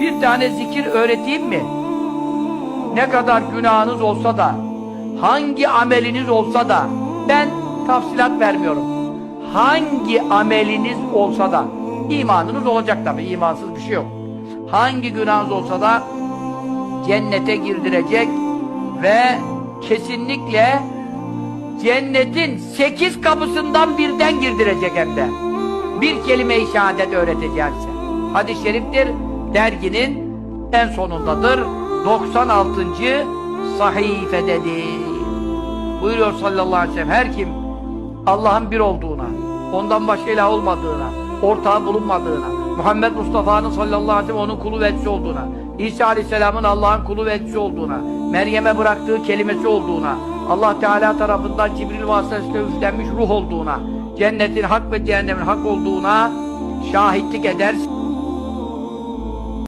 Bir tane zikir öğreteyim mi? Ne kadar günahınız olsa da, hangi ameliniz olsa da, ben tafsilat vermiyorum. Hangi ameliniz olsa da, imanınız olacak tabi, imansız bir şey yok. Hangi günahınız olsa da, cennete girdirecek ve kesinlikle cennetin sekiz kapısından birden girdirecek hem de. Bir kelime-i şehadet öğreteceğim size. Hadis-i şeriftir, derginin en sonundadır. 96. sahifededir. Buyuruyor sallallahu aleyhi ve sellem, her kim Allah'ın bir olduğuna, ondan başka ilah olmadığına, ortağı bulunmadığına, Muhammed Mustafa'nın sallallahu aleyhi ve sellem onun kulu ve olduğuna, İsa aleyhisselamın Allah'ın kulu ve olduğuna, Meryem'e bıraktığı kelimesi olduğuna, Allah Teala tarafından Cibril vasıtasıyla üflenmiş ruh olduğuna, cennetin hak ve cehennemin hak olduğuna şahitlik edersin.